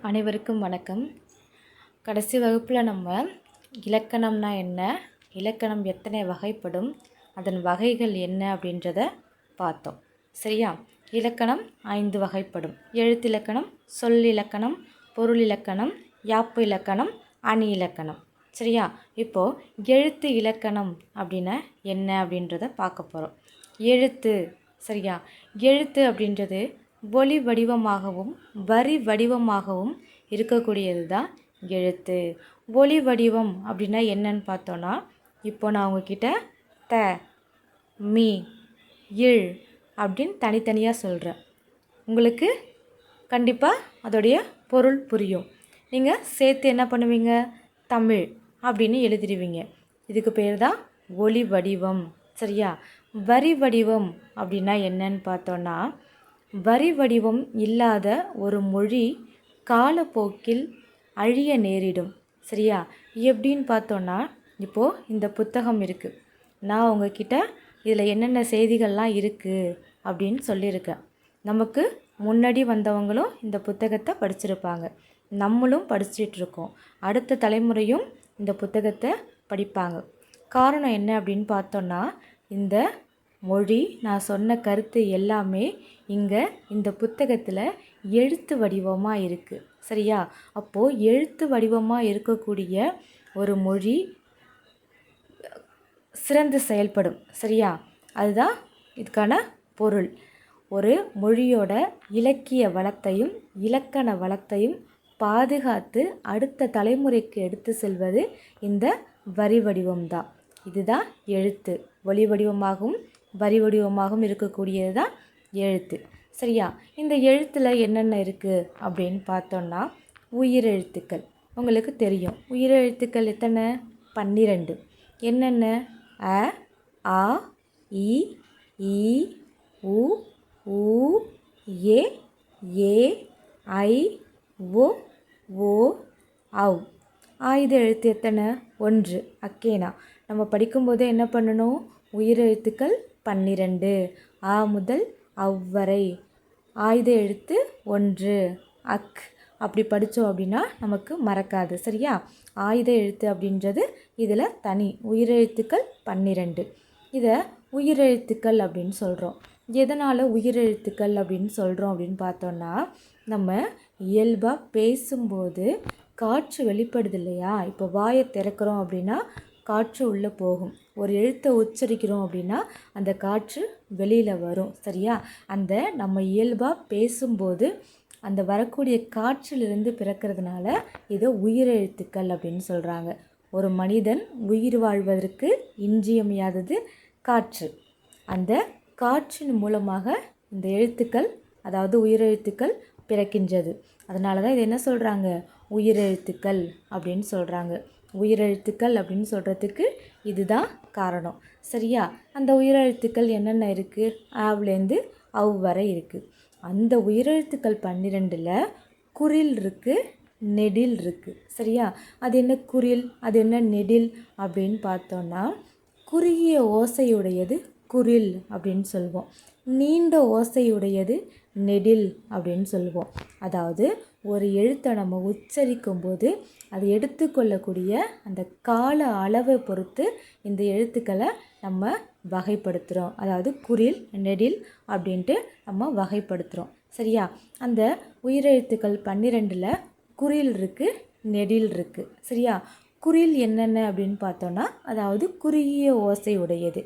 அனைவருக்கும் வணக்கம். கடைசி வகுப்பில் நம்ம இலக்கணம்னா என்ன இலக்கணம் எத்தனை வகைப்படும் அதன் வகைகள் என்ன அப்படின்றத பார்த்தோம். சரியா? இலக்கணம் ஐந்து வகைப்படும். எழுத்திலக்கணம் சொல்லிலக்கணம் பொருள் இலக்கணம் யாப்பு இலக்கணம் அணி இலக்கணம். சரியா? இப்போது எழுத்து இலக்கணம் அப்படின்னா என்ன அப்படின்றத பார்க்க போகிறோம் எழுத்து. சரியா? எழுத்து அப்படின்றது ஒளி வடிவமாகவும் வரி வடிவமாகவும் இருக்கக்கூடியது தான் எழுத்து. ஒளி வடிவம் அப்படின்னா என்னன்னு பார்த்தோன்னா இப்போ நான் உங்ககிட்ட த மீ இழ் அப்படின்னு தனித்தனியாக சொல்கிறேன் உங்களுக்கு கண்டிப்பாக அதோடைய பொருள் புரியும். நீங்கள் சேர்த்து என்ன பண்ணுவீங்க? தமிழ் அப்படின்னு எழுதிடுவீங்க. இதுக்கு பேர் தான் ஒளி வடிவம். சரியா? வரி வடிவம் அப்படின்னா என்னன்னு பார்த்தோன்னா வரி வடிவம் இல்லாத ஒரு மொழி காலப்போக்கில் அழிய நேரிடும். சரியா? எப்படின்னு பார்த்தோன்னா இப்போது இந்த புத்தகம் இருக்குது நான் உங்ககிட்ட இதில் என்னென்ன செய்திகள்லாம் இருக்குது அப்படின்னு சொல்லியிருக்கேன். நமக்கு முன்னாடி வந்தவங்களும் இந்த புத்தகத்தை படிச்சிருப்பாங்க. நம்மளும் படிச்சிட்ருக்கோம் அடுத்த தலைமுறையும் இந்த புத்தகத்தை படிப்பாங்க. காரணம் என்ன அப்படின்னு பார்த்தோன்னா இந்த மொழி நான் சொன்ன கருத்து எல்லாமே இங்கே இந்த புத்தகத்தில் எழுத்து வடிவமாக இருக்குது சரியா? அப்போது எழுத்து வடிவமாக இருக்கக்கூடிய ஒரு மொழி சிறந்து செயல்படும். சரியா? அதுதான் இதுக்கான பொருள். ஒரு மொழியோட இலக்கிய வளத்தையும் இலக்கண வளத்தையும் பாதுகாத்து அடுத்த தலைமுறைக்கு எடுத்து செல்வது இந்த வரி வடிவம்தான். இதுதான் எழுத்து. ஒளி வடிவமாகவும் வரி வடிவமாகவும் இருக்கக்கூடியது தான் எழுத்து. சரியா? இந்த எழுத்தில் என்னென்ன இருக்குது அப்படின்னு பார்த்தோன்னா உயிரெழுத்துக்கள். உங்களுக்கு தெரியும். உயிரெழுத்துக்கள் எத்தனை? பன்னிரெண்டு. என்னென்ன? அ ஆ இ ஈ உ ஊ ஏ ஏ ஐ ஓ ஓ அவ் ஆயுத எழுத்து எத்தனை? ஒன்று. அக்கேனா. நம்ம படிக்கும்போது என்ன பண்ணணும்? உயிரெழுத்துக்கள் பன்னிரண்டு. ஆ முதல் அவ்வரை. ஆயுத எழுத்து ஒன்று. அக். அப்படி படித்தோம் அப்படின்னா நமக்கு மறக்காது. சரியா? ஆயுத எழுத்து அப்படின்றது இதில் தனி. உயிரெழுத்துக்கள் பன்னிரெண்டு. இதை உயிரெழுத்துக்கள் அப்படின்னு சொல்கிறோம் எதனால் உயிரெழுத்துக்கள் அப்படின்னு சொல்கிறோம் அப்படின்னு பார்த்தோன்னா நம்ம இயல்பாக பேசும்போது காற்று வெளிப்படுது இல்லையா? இப்போ வாயை திறக்கிறோம் அப்படின்னா காற்று உள்ளே போகும். ஒரு எழுத்தை உச்சரிக்கிறோம் அப்படின்னா அந்த காற்று வெளியில் வரும் சரியா? அந்த நம்ம இயல்பாக பேசும்போது அந்த வரக்கூடிய காற்றிலிருந்து பிறக்கிறதுனால இதை உயிரெழுத்துக்கள் அப்படின்னு சொல்கிறாங்க ஒரு மனிதன் உயிர் வாழ்வதற்கு இன்றியமையாதது காற்று. அந்த காற்றின் மூலமாக இந்த எழுத்துக்கள் அதாவது உயிரெழுத்துக்கள் பிறக்கின்றது. அதனால தான் இது என்ன சொல்கிறாங்க உயிரெழுத்துக்கள் அப்படின்னு சொல்கிறாங்க உயிரெழுத்துக்கள் அப்படின்னு சொல்கிறதுக்கு இதுதான் காரணம். சரியா? அந்த உயிரெழுத்துக்கள் என்னென்ன இருக்குது ஆவ்லேருந்து அவ் வரை இருக்குது அந்த உயிரெழுத்துக்கள் பன்னிரெண்டில் குரில் இருக்குது நெடில் இருக்குது சரியா? அது என்ன குரில் அது என்ன நெடில் அப்படின்னு பார்த்தோன்னா குறுகிய ஓசையுடையது குரில் அப்படின்னு சொல்லுவோம் நீண்ட ஓசையுடையது நெடில் அப்படின்னு சொல்லுவோம். அதாவது ஒரு எழுத்தை நம்ம உச்சரிக்கும் போது அது எடுத்துக்கொள்ளக்கூடிய அந்த கால அளவை பொறுத்து இந்த எழுத்துக்களை நம்ம வகைப்படுத்துகிறோம் அதாவது குரில் நெடில் அப்படின்ட்டு நம்ம வகைப்படுத்துகிறோம் சரியா? அந்த உயிரெழுத்துக்கள் பன்னிரெண்டில் குறில் இருக்குது நெடில் இருக்குது சரியா? குறில் என்னென்ன அப்படின்னு பார்த்தோன்னா அதாவது குறுகிய ஓசை உடையது.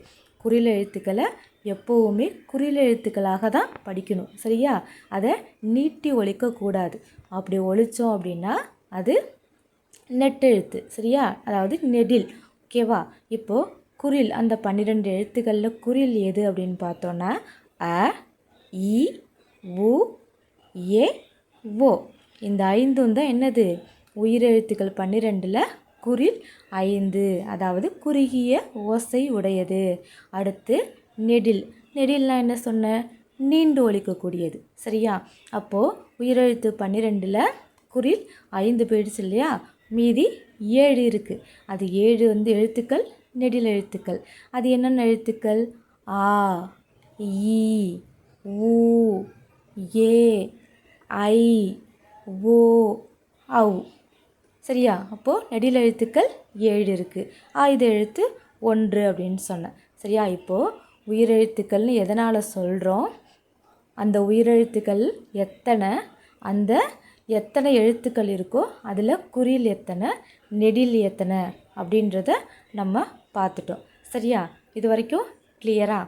குறில் எழுத்துக்களை எப்போவுமே குறில் எழுத்துக்களாக தான் படிக்கணும் சரியா? அதை நீட்டி ஒழிக்கக்கூடாது. அப்படி ஒழித்தோம் அப்படின்னா அது நெட்டெழுத்து சரியா? அதாவது நெடில் ஓகேவா? இப்போது குரில் அந்த பன்னிரெண்டு எழுத்துக்களில் குரில் எது அப்படின்னு பார்த்தோன்னா அ இ உ ஏ ஓ இந்த ஐந்தும் தான் என்னது? உயிரெழுத்துக்கள் பன்னிரெண்டில் குரில் ஐந்து அதாவது குறுகிய ஓசை உடையது. அடுத்து நெடில். நெடில்னால் என்ன சொன்னேன் நீண்டு ஒழிக்கக்கூடியது சரியா? அப்போது உயிரெழுத்து பன்னிரெண்டில் குரில் ஐந்து போயிடுச்சு இல்லையா? மீதி ஏழு இருக்குது அது ஏழு வந்து எழுத்துக்கள் நெடில் எழுத்துக்கள். அது என்னென்ன எழுத்துக்கள்? ஆ ஈ ஊ ஏ ஐ ஓ ஔ. சரியா? அப்போது நெடில் எழுத்துக்கள் ஏழு இருக்குது ஆயுத எழுத்து ஒன்று அப்படின்னு சொன்னேன். சரியா? இப்போது உயிரெழுத்துக்கள்னு எதனால் சொல்கிறோம் அந்த உயிரெழுத்துக்கள் எத்தனை? அந்த எத்தனை எழுத்துக்கள் இருக்கோ அதில் குறில் எத்தனை நெடில் எத்தனை அப்படின்றத நம்ம பார்த்துட்டோம். சரியா? இது வரைக்கும் கிளியரா